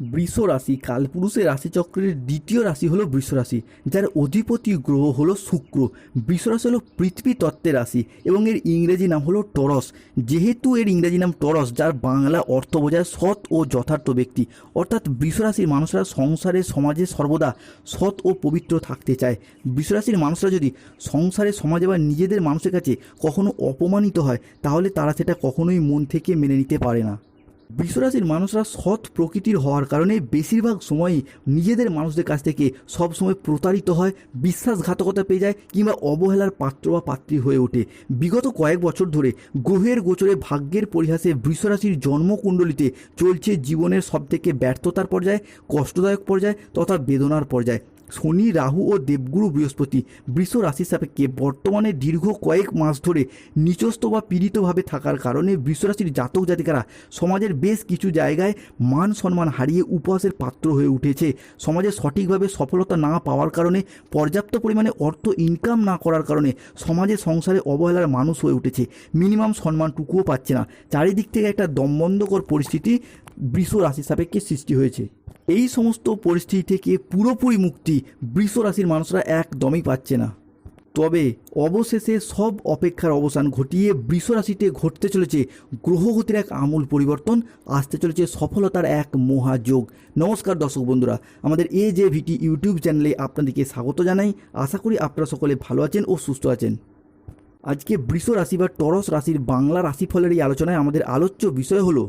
বৃষ রাশি, কালপুরুষের রাশিচক্রের দ্বিতীয় রাশি হলো বৃষ রাশি, যার অধিপতি গ্রহ হলো শুক্র। বৃষ রাশি হলো পৃথিবী তত্ত্বের রাশি এবং এর ইংরেজি নাম হলো টরস। যেহেতু এর ইংরেজি নাম টরস, যার বাংলা অর্থ বোঝায় সৎ ও যথার্থ ব্যক্তি, অর্থাৎ বৃষ রাশির মানুষরা সংসারে, সমাজে সর্বদা সৎ ও পবিত্র থাকতে চায়। বৃষ রাশির মানুষরা যদি সংসারে, সমাজে বা নিজেদের মানুষের কাছে কখনো অপমানিত হয়, তাহলে তারা সেটা কখনোই মন থেকে মেনে নিতে পারে না। বৃষরাশির মানুষরা সৎ প্রকৃতির হওয়ার কারণে বেশিরভাগ সময়ই নিজেদের মানুষদের কাছ থেকে সবসময় প্রতারিত হয়, বিশ্বাসঘাতকতা পেয়ে যায় কিংবা অবহেলার পাত্র বা পাত্রী হয়ে ওঠে। বিগত কয়েক বছর ধরে গ্রহের গোচরে ভাগ্যের পরিহাসে বৃষরাশির জন্মকুণ্ডলিতে চলছে জীবনের সবথেকে ব্যর্থতার পর্যায়ে, কষ্টদায়ক পর্যায় তথা বেদনার পর্যায়ে। শনি, রাহু ও দেবগুরু বৃহস্পতি। বৃষ রাশির সাপেক্ষে বর্তমানে দীর্ঘ কয়েক মাস ধরে নিচস্ত বা পীড়িতভাবে থাকার কারণে বৃষ রাশির জাতক জাতিকারা সমাজের বেশ কিছু জায়গায় মান সম্মান হারিয়ে উপহাসের পাত্র হয়ে উঠেছে। সমাজে সঠিকভাবে সফলতা না পাওয়ার কারণে, পর্যাপ্ত পরিমাণে অর্থ ইনকাম না করার কারণে সমাজে সংসারে অবহেলার মানুষ হয়ে উঠেছে। মিনিমাম সম্মানটুকুও পাচ্ছে না। চারিদিক থেকে একটা দমবন্ধকর পরিস্থিতি বৃষ রাশির সাপেক্ষে সৃষ্টি হয়েছে। এই সমস্ত পরিস্থিতি থেকে পুরোপুরি মুক্তি বৃষ রাশির মানুষরা একদমই পাচ্ছে না। তবে অবশেষে সব অপেক্ষার অবসান ঘটিয়ে বৃষ রাশিতে ঘটতে চলেছে গ্রহগতির এক আমূল পরিবর্তন, আসতে চলেছে সফলতার এক মহাযোগ। নমস্কার দর্শক বন্ধুরা, আমাদের এ জে ভিটি ইউটিউব চ্যানেলে আপনাদেরকে স্বাগত জানাই। আশা করি আপনারা সকলে ভালো আছেন ও সুস্থ আছেন। আজকে বৃষ রাশি বা টরস রাশির বাংলা রাশিফলের এই আলোচনায় আমাদের আলোচ্য বিষয় হলো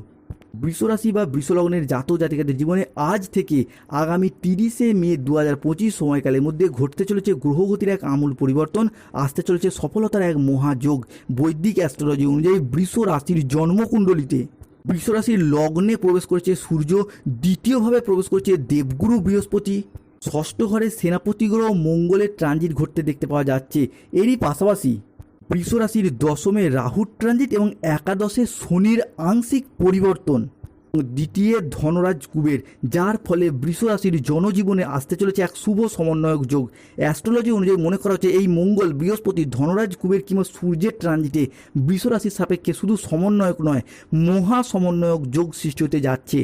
বৃষরাশি বা বৃষলগ্নের জাত জাতিকাদের জীবনে আজ থেকে আগামী তিরিশে মে দু হাজার পঁচিশ সময়কালের মধ্যে ঘটতে চলেছে গ্রহগতির এক আমূল পরিবর্তন, আসতে চলেছে সফলতার এক মহাযোগ। বৈদিক অ্যাস্ট্রোলজি অনুযায়ী বৃষ রাশির জন্মকুণ্ডলিতে বৃষরাশির লগ্নে প্রবেশ করেছে সূর্য, দ্বিতীয়ভাবে প্রবেশ করেছে দেবগুরু বৃহস্পতি। ষষ্ঠ ঘরে সেনাপতি গ্রহ মঙ্গলের ট্রানজিট ঘটতে দেখতে পাওয়া যাচ্ছে। এরই পাশাপাশি বৃষ রাশির দশমে রাহুর ট্রানজিট এবং একাদশে শনির আংশিক পরিবর্তন। দ্বিতীয় ধনরাজ কুবের, যার ফলে বৃষ রাশির জনজীবনে আসতে চলেছে এক শুভ সমন্বয়ক যোগ। অ্যাস্ট্রোলজি অনুযায়ী মনে করা হচ্ছে এই মঙ্গল বৃহস্পতি ধনরাজ কুবের কিংবা সূর্যের ট্রানজিটে বৃষ রাশির সাপেক্ষে শুধু সমন্বয়ক নয়, মহা সমন্বয়ক যোগ সৃষ্টি হতে যাচ্ছে,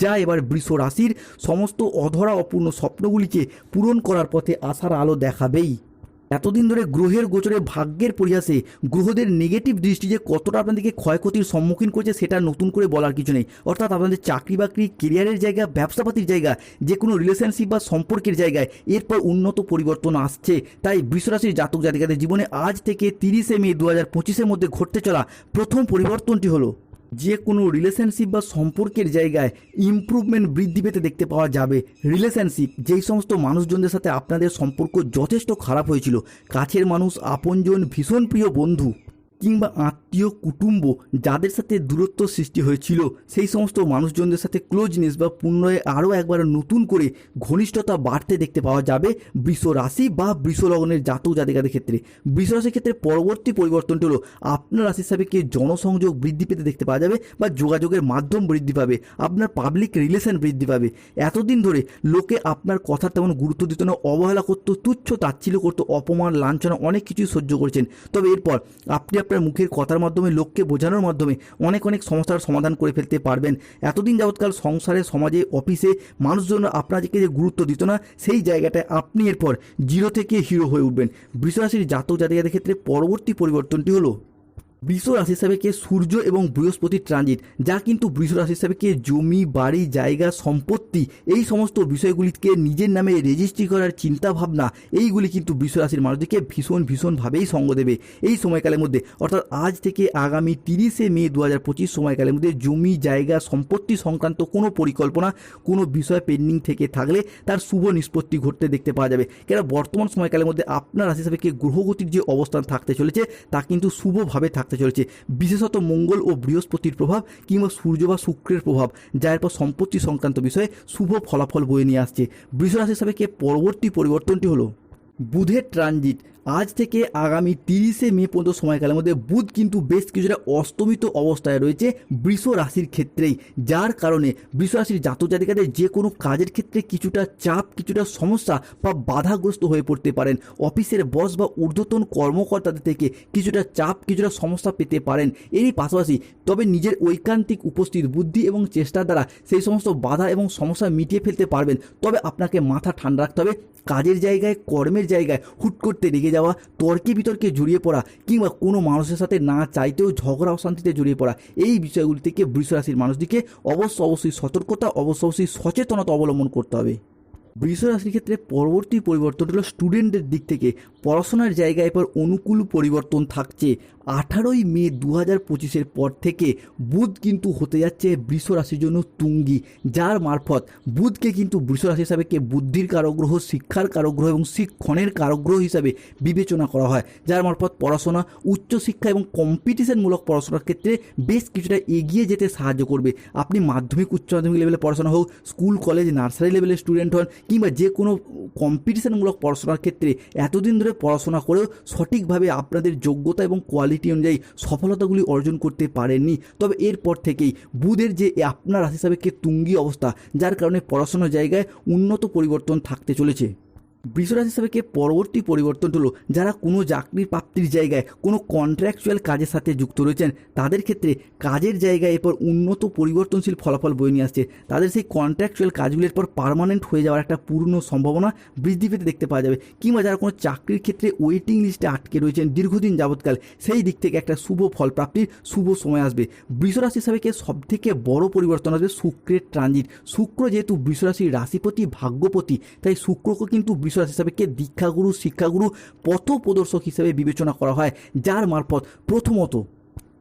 যা এবার বৃষ রাশির সমস্ত অধরা অপূর্ণ স্বপ্নগুলিকে পূরণ করার পথে আসার আলো দেখাবেই। এতদিন ধরে গ্রহের গোচরে ভাগ্যের পরিহাসে গ্রহদের নেগেটিভ দৃষ্টি যে কতটা আপনাদেরকে ক্ষয়ক্ষতির সম্মুখীন করেছে সেটা নতুন করে বলার কিছু নেই। অর্থাৎ আপনাদের চাকরি বাকরি কেরিয়ারের জায়গা, ব্যবসাপাতির জায়গা, যে কোনো রিলেশনশিপ বা সম্পর্কের জায়গায় এরপর উন্নত পরিবর্তন আসছে। তাই বৃষরাশির জাতক জাতিকাদের জীবনে আজ থেকে তিরিশে মে দু হাজার পঁচিশের মধ্যে ঘটতে চলা প্রথম পরিবর্তনটি হলো যে কোনো রিলেশনশিপ বা সম্পর্কের জায়গায় ইম্প্রুভমেন্ট বৃদ্ধি পেতে দেখতে পাওয়া যাবে। রিলেশনশিপ যেই সমস্ত মানুষজনদের সাথে আপনাদের সম্পর্ক যথেষ্ট খারাপ হয়েছিল, কাছের মানুষ, আপনজন ভীষণ প্রিয় বন্ধু। কিংবা আত্মীয়, কুটুম্ব যাদের সাথে দূরত্ব সৃষ্টি হয়েছিল, সেই সমস্ত মানুষজনদের সাথে ক্লোজনেস বা পুনরায় আরও একবার নতুন করে ঘনিষ্ঠতা বাড়তে দেখতে পাওয়া যাবে বৃষ রাশি বা বৃষ লগ্নের জাতক জাতিকাদের ক্ষেত্রে। বৃষ রাশির ক্ষেত্রে পরবর্তী পরিবর্তনটি হলো আপনার রাশির সাপেক্ষে জনসংযোগ বৃদ্ধি পেতে দেখতে পাওয়া যাবে বা যোগাযোগের মাধ্যম বৃদ্ধি পাবে, আপনার পাবলিক রিলেশন বৃদ্ধি পাবে। এতদিন ধরে লোকে আপনার কথা তেমন গুরুত্ব দিত না, অবহেলা করতো, তুচ্ছ তাচ্ছিল্য করতো, অপমান, লাঞ্ছনা অনেক কিছুই সহ্য করেছেন। তবে এরপর আপনি আপনার মুখের কথার মাধ্যমে, লোককে বোঝানোর মাধ্যমে অনেক অনেক সমস্যার সমাধান করে ফেলতে পারবেন। এতদিন যাবৎকাল সংসারে, সমাজে, অফিসে মানুষজন আপনাদেরকে যে গুরুত্ব দিত না, সেই জায়গাটায় আপনি এরপর জিরো থেকে হিরো হয়ে উঠবেন। বৃষরাশির জাতক জাতিকাদের ক্ষেত্রে পরবর্তী পরিবর্তনটি হলো বৃষ রাশি সাপেক্ষে সূর্য এবং বৃহস্পতির ট্রানজিট যা কিন্তু বৃষ রাশি সাপেক্ষে জমি, বাড়ি, জায়গা, সম্পত্তি, এই সমস্ত বিষয়গুলিকে নিজের নামে রেজিস্ট্রি করার চিন্তা ভাবনা এইগুলি কিন্তু বৃষ রাশির মানুষদেরকে ভীষণ, ভীষণভাবেই সঙ্গ দেবে। এই সময়কালের মধ্যে, অর্থাৎ আজ থেকে আগামী তিরিশে মে দু হাজার পঁচিশ সময়কালের মধ্যে জমি, জায়গা, সম্পত্তি সংক্রান্ত কোনো পরিকল্পনা, কোনো বিষয় পেন্ডিং থেকে থাকলে তার শুভ নিষ্পত্তি ঘটতে দেখতে পাওয়া যাবে। কেন বর্তমান সময়কালের মধ্যে আপনার রাশি সাপেক্ষে গ্রহগতির যে অবস্থান থাকতে চলেছে, তা কিন্তু শুভভাবে থাকতে চলেছে। বিশেষত মঙ্গল ও বৃহস্পতির প্রভাব কিংবা সূর্য বা শুক্রের প্রভাব, যা এরপর সম্পত্তি সংক্রান্ত বিষয়ে শুভ ফলাফল বয়ে নিয়ে আসছে। বৃষরাশি হিসাবে কে পরবর্তী পরিবর্তনটি হলো? বুধের ট্রানজিট আজ থেকে আগামী তিরিশে মে পর্যন্ত সময়কালের মধ্যে বুধ কিন্তু বেশ কিছুটা অস্তমিত অবস্থায় রয়েছে বৃষ রাশির ক্ষেত্রেই, যার কারণে বৃষ রাশির জাতক জাতিকাদের যে কোনো কাজের ক্ষেত্রে কিছুটা চাপ, কিছুটা সমস্যা বা বাধাগ্রস্ত হয়ে পড়তে পারেন। অফিসের বস বা ঊর্ধ্বতন কর্মকর্তাদের থেকে কিছুটা চাপ, কিছুটা সমস্যা পেতে পারেন। এরই পাশাপাশি তবে নিজের ঐকান্তিক উপস্থিত বুদ্ধি এবং চেষ্টার দ্বারা সেই সমস্ত বাধা এবং সমস্যা মিটিয়ে ফেলতে পারবেন। তবে আপনাকে মাথা ঠান্ডা রাখতে হবে। কাজের জায়গায়, কর্মের জায়গায় হুট করতে রেগে যাওয়া তর্কে বিতর্কে জড়িয়ে পড়া কিংবা কোনো মানুষের সাথে না চাইতেও ঝগড়া অশান্তিতে জড়িয়ে পড়া, এই বিষয়গুলি থেকে বৃষ রাশির মানুষটিকে অবশ্য অবশ্যই সতর্কতা, অবশ্য অবশ্যই সচেতনতা অবলম্বন করতে হবে। বৃষ রাশির ক্ষেত্রে পরবর্তী পরিবর্তন হলো স্টুডেন্টদের দিক থেকে পড়াশোনার জায়গায় এবার অনুকূল পরিবর্তন থাকছে। আঠারোই মে দু হাজার পঁচিশের পর থেকে বুধ কিন্তু হতে যাচ্ছে বৃষ রাশির জন্য তুঙ্গি, যার মারফত বুধকে কিন্তু বৃষ রাশি হিসাবে কে বুদ্ধির কারগ্রহ, শিক্ষার কারগ্রহ এবং শিক্ষণের কারগ্রহ হিসাবে বিবেচনা করা হয়। যার মারফত পড়াশোনা উচ্চশিক্ষা এবং কম্পিটিশনমূলক পড়াশোনার ক্ষেত্রে বেশ কিছুটা এগিয়ে যেতে সাহায্য করবে। আপনি মাধ্যমিক, উচ্চ মাধ্যমিক লেভেলে পড়াশোনা হোক, স্কুল কলেজ নার্সারি লেভেলের স্টুডেন্ট হন কিংবা যে কোনো কম্পিটিশানমূলক পড়াশোনার ক্ষেত্রে এতদিন ধরে পড়াশোনা করেও সঠিকভাবে আপনাদের যোগ্যতা এবং কোয়ালিটি অনুযায়ী সফলতাগুলি অর্জন করতে পারেননি। তবে এরপর থেকেই বুধের যে আপনার রাশি হিসাবে কে তুঙ্গি অবস্থা, যার কারণে পড়াশোনার জায়গায় উন্নত পরিবর্তন থাকতে চলেছে। বৃষরাশি হিসাবে কে পরবর্তী পরিবর্তন হলো, যারা কোনো চাকরির প্রাপ্তির জায়গায় কোনো কন্ট্রাকচুয়াল কাজের সাথে যুক্ত রয়েছেন, তাদের ক্ষেত্রে কাজের জায়গায় এরপর উন্নত পরিবর্তনশীল ফলাফল বয়ে নিয়ে আসছে। তাদের সেই কন্ট্রাকচুয়াল কাজগুলির পর পার্মানেন্ট হয়ে যাওয়ার একটা পূর্ণ সম্ভাবনা বৃদ্ধি পেতে দেখতে পাওয়া যাবে। কিংবা যারা কোনো চাকরির ক্ষেত্রে ওয়েটিং লিস্টে আটকে রয়েছেন দীর্ঘদিন যাবৎকাল, সেই দিক থেকে একটা শুভ ফল প্রাপ্তির শুভ সময় আসবে। বৃষরাশি হিসাবে কে সব থেকে বড় পরিবর্তন আসবে, শুক্রের ট্রানজিট শুক্র যেহেতু বৃষরাশির রাশিপতি, ভাগ্যপতি, তাই শুক্রকে কিন্তু বৃষরাশি হিসাবে কে? দীক্ষাগুরু শিক্ষাগুরু পথ প্রদর্শক হিসেবে বিবেচনা করা হয় যার মারফত প্রথমত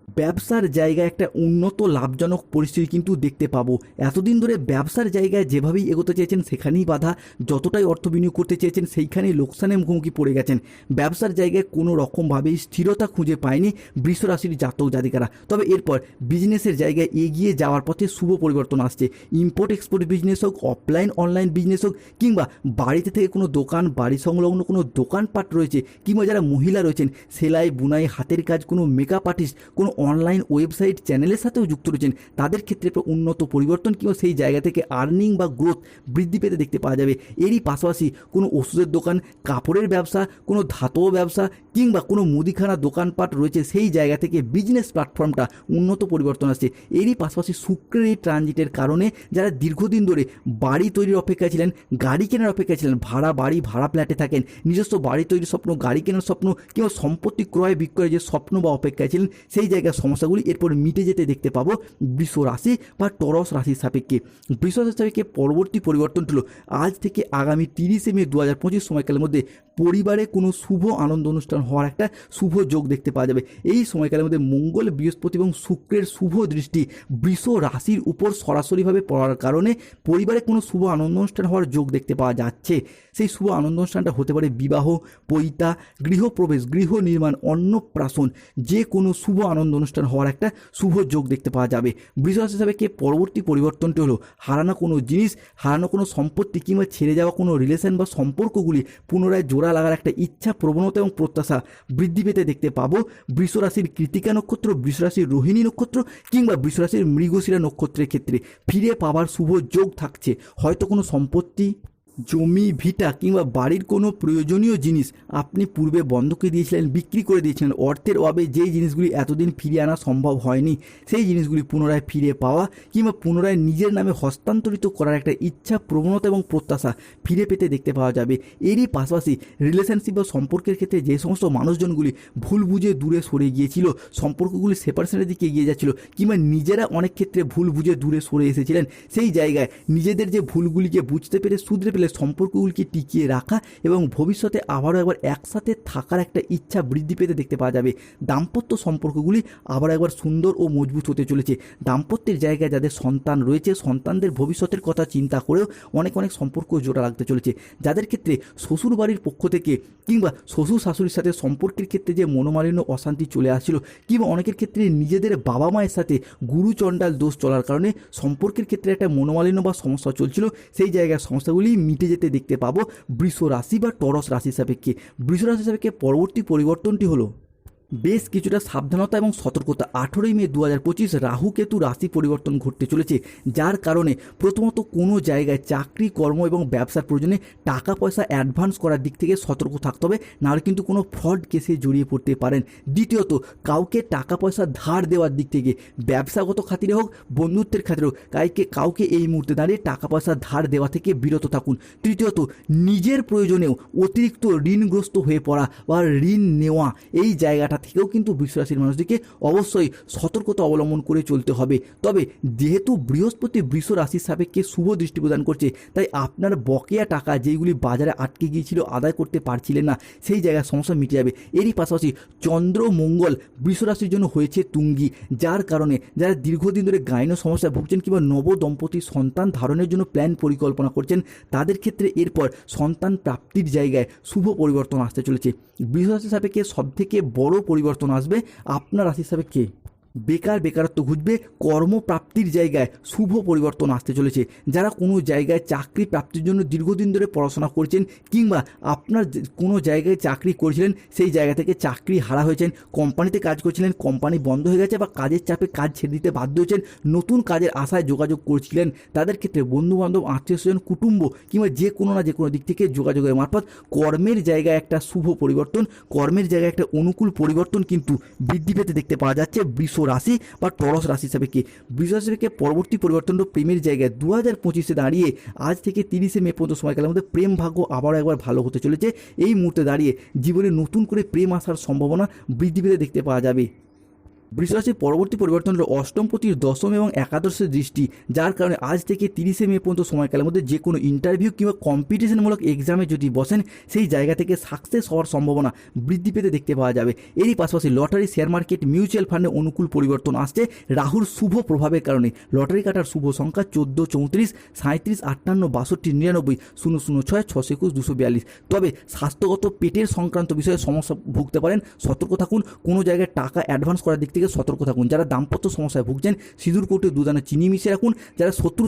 ব্যবসার জায়গায় একটা উন্নত, লাভজনক পরিস্থিতি কিন্তু দেখতে পাবো। এতদিন ধরে ব্যবসার জায়গায় যেভাবেই এগোতে চেয়েছেন, সেখানেই বাধা, যতটাই অর্থ বিনিয়োগ করতে চেয়েছেন, সেইখানেই লোকসানের মুখোমুখি পড়ে গেছেন। ব্যবসার জায়গায় কোনো রকমভাবেই স্থিরতা খুঁজে পায়নি বৃষ রাশির জাতক জাতিকারা। তবে এরপর বিজনেসের জায়গায় এগিয়ে যাওয়ার পথে শুভ পরিবর্তন আসছে। ইম্পোর্ট এক্সপোর্ট বিজনেস হোক অফলাইন অনলাইন বিজনেস হোক, কিংবা বাড়িতে থেকে কোনো দোকান, বাড়ি সংলগ্ন কোনো দোকানপাট রয়েছে, কিংবা যারা মহিলা রয়েছেন, সেলাই, বুনাই, হাতের কাজ, কোনো মেকআপ আর্টিস্ট কোনো অনলাইন ওয়েবসাইট চ্যানেলের সাথেও যুক্ত রয়েছেন। তাদের ক্ষেত্রে একটা উন্নত পরিবর্তন কিংবা সেই জায়গা থেকে আর্নিং বা গ্রোথ বৃদ্ধি পেতে দেখতে পাওয়া যাবে। এরই পাশাপাশি কোনো ওষুধের দোকান, কাপড়ের ব্যবসা, কোনো ধাতব ব্যবসা কিংবা কোনো মুদিখানা দোকানপাট রয়েছে, সেই জায়গা থেকে বিজনেস প্ল্যাটফর্মটা উন্নত পরিবর্তন আসছে। এরই পাশাপাশি শুক্রের এই ট্রানজিটের কারণে যারা দীর্ঘদিন ধরে বাড়ি তৈরির অপেক্ষায় ছিলেন, গাড়ি কেনার অপেক্ষায় ছিলেন, ভাড়া বাড়ি, ভাড়া ফ্ল্যাটে থাকেন, নিজস্ব বাড়ি তৈরির স্বপ্ন, গাড়ি কেনার স্বপ্ন কিংবা সম্পত্তি ক্রয় বিক্রয়ের যে স্বপ্ন বা অপেক্ষায় ছিলেন, সেই জায়গার সমস্যাগুলি, এরপর মিটে যেতে দেখতে পাবো বৃষ রাশি বা টরস রাশির সাপেক্ষে। বৃষ রাশির সাপেক্ষে পরবর্তী পরিবর্তন হলো, আজ থেকে আগামী তিরিশে মে দু হাজার পঁচিশ সময়কালের মধ্যে পরিবারে কোনো শুভ আনন্দ অনুষ্ঠান হওয়ার একটা শুভ যোগ দেখতে পাওয়া যাবে। এই সময়কালের মধ্যে মঙ্গল, বৃহস্পতি এবং শুক্রের শুভ দৃষ্টি বৃষ রাশির উপর সরাসরিভাবে পড়ার কারণে পরিবারে কোনো শুভ আনন্দ অনুষ্ঠান হওয়ার যোগ দেখতে পাওয়া যাচ্ছে। সেই শুভ আনন্দ অনুষ্ঠানটা হতে পারে বিবাহ, পৈতা, গৃহপ্রবেশ, গৃহ নির্মাণ, অন্নপ্রাশন, যে কোনো শুভ আনন্দ অনুষ্ঠান হওয়ার একটা শুভ যোগ দেখতে পাওয়া যাবে। বৃষরাশি হিসাবে কে পরবর্তী পরিবর্তনটি হলো? হারানো কোনো জিনিস, হারানো কোনো সম্পত্তি কিংবা ছেড়ে যাওয়া কোনো রিলেশন বা সম্পর্কগুলি পুনরায় জোড়া লাগার একটা ইচ্ছা, প্রবণতা এবং প্রত্যাশা বৃদ্ধি পেতে দেখতে পাবো। বৃষরাশির কৃতিকা নক্ষত্র বৃষরাশির রোহিণী নক্ষত্র কিংবা বৃষরাশির মৃগশিরা নক্ষত্রের ক্ষেত্রে ফিরে পাওয়ার শুভ যোগ থাকছে। হয়তো কোনো সম্পত্তি জমি, ভিটা কিংবা বাড়ির কোনো প্রয়োজনীয় জিনিস আপনি পূর্বে বন্ধকে দিয়েছিলেন, বিক্রি করে দিয়েছিলেন। অর্থের অভাবে যেই জিনিসগুলি এতদিন ফিরিয়ে আনা সম্ভব হয়নি, সেই জিনিসগুলি পুনরায় ফিরে পাওয়া কিংবা পুনরায় নিজের নামে হস্তান্তরিত করার একটা ইচ্ছা, প্রবণতা এবং প্রত্যাশা ফিরে পেতে দেখতে পাওয়া যাবে। এরই পাশাপাশি রিলেশনশিপ বা সম্পর্কের ক্ষেত্রে যে সমস্ত মানুষজনগুলি ভুল বুঝে দূরে সরে গিয়েছিল, সম্পর্কগুলি সেপারেশনের দিকে এগিয়ে যাচ্ছিল কিংবা নিজেরা অনেক ক্ষেত্রে ভুল বুঝে দূরে সরে এসেছিলেন, সেই জায়গায় নিজেদের যে ভুলগুলিকে বুঝতে পেরে শুধরে পেলে সম্পর্কগুলিকে টিকিয়ে রাখা এবং ভবিষ্যতে আবারও একবার একসাথে থাকার একটা ইচ্ছা বৃদ্ধি পেতে দেখতে পাওয়া যাবে। দাম্পত্য সম্পর্কগুলি আবার একবার সুন্দর ও মজবুত হতে চলেছে। দাম্পত্যের জায়গায় যাদের সন্তান রয়েছে, সন্তানদের ভবিষ্যতের কথা চিন্তা করেও অনেক অনেক সম্পর্ক জোড়া লাগতে চলেছে। যাদের ক্ষেত্রে শ্বশুর বাড়ির পক্ষ থেকে কিংবা শ্বশুর শাশুড়ির সাথে সম্পর্কের ক্ষেত্রে যে মনোমালিন্য, অশান্তি চলে আসছিল কিংবা অনেকের ক্ষেত্রে নিজেদের বাবা মায়ের সাথে গুরুচণ্ডাল দোষ চলার কারণে সম্পর্কের ক্ষেত্রে একটা মনোমালিন্য বা সমস্যা চলছিল, সেই জায়গায় সমস্যাগুলি মিটে যেতে দেখতে পাবো বৃষ রাশি বা টরস রাশি সাপেক্ষে। বৃষ রাশি সাপেক্ষে পরবর্তী পরিবর্তনটি হলো বেশ কিছুটা সাবধানতা এবং সতর্কতা। আঠেরোই মে দু হাজার পঁচিশ রাহু কেতু রাশি পরিবর্তন ঘটতে চলেছে, যার কারণে প্রথমত কোনো জায়গায় চাকরি, কর্ম এবং ব্যবসার প্রয়োজনে টাকা পয়সা অ্যাডভান্স করার দিক থেকে সতর্ক থাকতে হবে, নাহলে কিন্তু কোনো ফ্রড কেসে জড়িয়ে পড়তে পারেন। দ্বিতীয়ত, কাউকে টাকা পয়সা ধার দেওয়ার দিক থেকে ব্যবসাগত খাতিরে হোক, বন্ধুত্বের খাতিরে হোক কাউকে কাউকে এই মুহূর্তে দাঁড়িয়ে টাকা পয়সা ধার দেওয়া থেকে বিরত থাকুন। তৃতীয়ত, নিজের প্রয়োজনেও অতিরিক্ত ঋণগ্রস্ত হয়ে পড়া বা ঋণ নেওয়া, এই জায়গাটা থেকেও কিন্তু বৃষরাশির মানুষদেরকে অবশ্যই সতর্কতা অবলম্বন করে চলতে হবে। তবে যেহেতু বৃহস্পতি বৃষ রাশির সাপেক্ষে শুভ দৃষ্টি প্রদান করছে, তাই আপনার বকেয়া টাকা যেইগুলি বাজারে আটকে গিয়েছিল আদায় করতে পারছিলেন না, সেই জায়গায় সমস্যা মিটে যাবে। এরই পাশাপাশি চন্দ্র, মঙ্গল বৃষ রাশির জন্য হয়েছে তুঙ্গি, যার কারণে যারা দীর্ঘদিন ধরে গাইনো সমস্যায় ভুগছেন কিংবা নব দম্পতি সন্তান ধারণের জন্য প্ল্যান পরিকল্পনা করছেন, তাদের ক্ষেত্রে এরপর সন্তান প্রাপ্তির জায়গায় শুভ পরিবর্তন আসতে চলেছে। রাশির সাপেক্ষে সবথেকে বড় পরিবর্তন আসবে। আপনার রাশি হিসাবে সাপেক্ষে বেকার বেকারত্ব ঘুচবে, কর্মপ্রাপ্তির জায়গায় শুভ পরিবর্তন আসতে চলেছে। যারা কোনো জায়গায় চাকরি প্রাপ্তির জন্য দীর্ঘদিন ধরে পড়াশোনা করছেন কিংবা আপনার কোনো জায়গায় চাকরি করছিলেন, সেই জায়গা থেকে চাকরি হারা হয়েছেন, কোম্পানিতে কাজ করছিলেন, কোম্পানি বন্ধ হয়ে গেছে বা কাজের চাপে কাজ ছেড়ে দিতে বাধ্য হয়েছেন, নতুন কাজের আশায় যোগাযোগ করছিলেন, তাদের ক্ষেত্রে বন্ধুবান্ধব, আত্মীয় স্বজন, কুটুম্ব কিংবা যে কোনো না যে কোনো দিক থেকে যোগাযোগের মারফত কর্মের জায়গায় একটা শুভ পরিবর্তন, কর্মের জায়গায় একটা অনুকূল পরিবর্তন কিন্তু বৃদ্ধি পেতে দেখতে পাওয়া যাচ্ছে বৃষ রাশি বা টরস রাশি হিসাবে কি? বৃষরাশিকে পরবর্তী পরিবর্তন প্রেমের জায়গায় দু হাজার পঁচিশে দাঁড়িয়ে আজ থেকে তিরিশে মে পর্যন্ত সময়কালের মধ্যে প্রেম ভাগ্য আবারও একবার ভালো হতে চলেছে। এই মুহূর্তে দাঁড়িয়ে জীবনে নতুন করে প্রেম আসার সম্ভাবনা বৃদ্ধি পেতে দেখতে পাওয়া যাবে। বৃষরাশির পরবর্তী পরিবর্তন হলো অষ্টমপতির দশম এবং একাদশের দৃষ্টি, যার কারণে আজ থেকে তিরিশে মে পর্যন্ত সময়কালের মধ্যে যে কোনো ইন্টারভিউ কিংবা কম্পিটিশনমূলক এক্সামে যদি বসেন, সেই জায়গা থেকে সাকসেস হওয়ার সম্ভাবনা বৃদ্ধি পেতে দেখতে পাওয়া যাবে। এরই পাশাপাশি লটারি শেয়ার মার্কেট মিউচুয়াল ফান্ডে অনুকূল পরিবর্তন আসছে রাহুর শুভ প্রভাবের কারণে। লটারি কাটার শুভ সংখ্যা চোদ্দ, চৌত্রিশ সাঁত্রিশ আটান্ন, বাষট্টি, নিরানব্বই, শূন্য শূন্য, ছয়, ছশো একুশ, দুশো বিয়াল্লিশ। তবে স্বাস্থ্যগত পেটের সংক্রান্ত বিষয়ে সমস্যা ভুগতে পারেন, সতর্ক থাকুন, কোনো জায়গায় টাকা অ্যাডভান্স করার দিক থেকে সতর্ক থাকুন। যারা দাম্পত্য সমস্যায় ভুগছেন, সিঁদুর কোটে দুদানা, চিনি মিশিয়ে রাখুন। যারা শত্রু